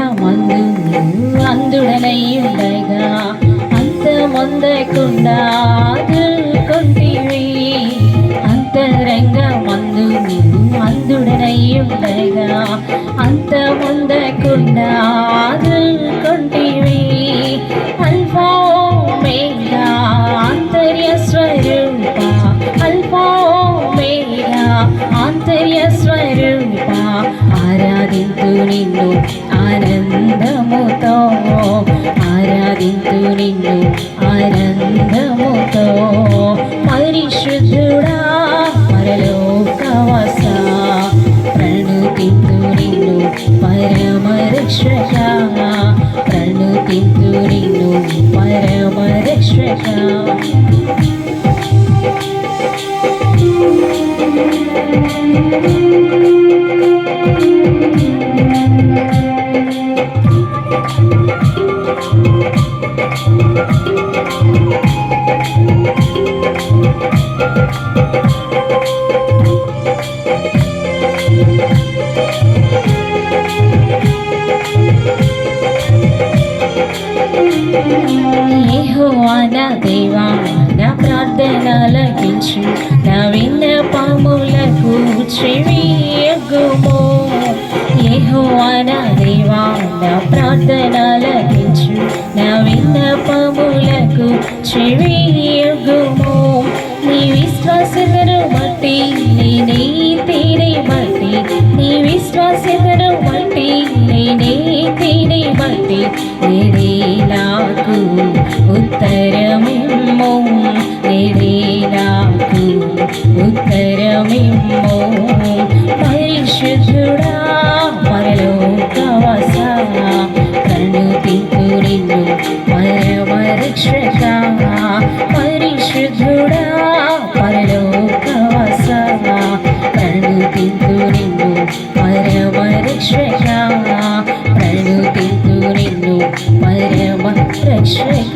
మందు నీవు అందుడనై ఉండగా అంత మందకుండా కొంటివి అంతరంగ మందు నీవు అందుడనై ఉండగా అంత ముందకుండా కొంటివి అల్ఫా మేఘా ఆంతర్య స్వరూప అల్ఫా మేఘా ఆంతర్య స్వరూప ఆరాధింతు నిన్ను ఆరాధింతు నిన్ను ఆనందముతో పరిశుద్ధుడా పరలోకవస ప్రణుతింతు నిన్ను పరమరక్షక ప్రణుతింతు నిన్ను పరమరక్షక Thank you. నా దేవా నా ప్రార్థన లభించు. నా విన్నపములకు చెవియగుము యెహోవా దేవా నా ప్రార్థన లభించు. చెవియగుము నీ విశ్వాసతను బట్టి నేనే తీరే బట్టి. నీ విశ్వాసతను బట్టి నేనే తీరే బట్టి. నేనే నాకు ఉత్తరమిమ్మో. నేనే నాకు ఉత్తరమిమ్మో. శేఖ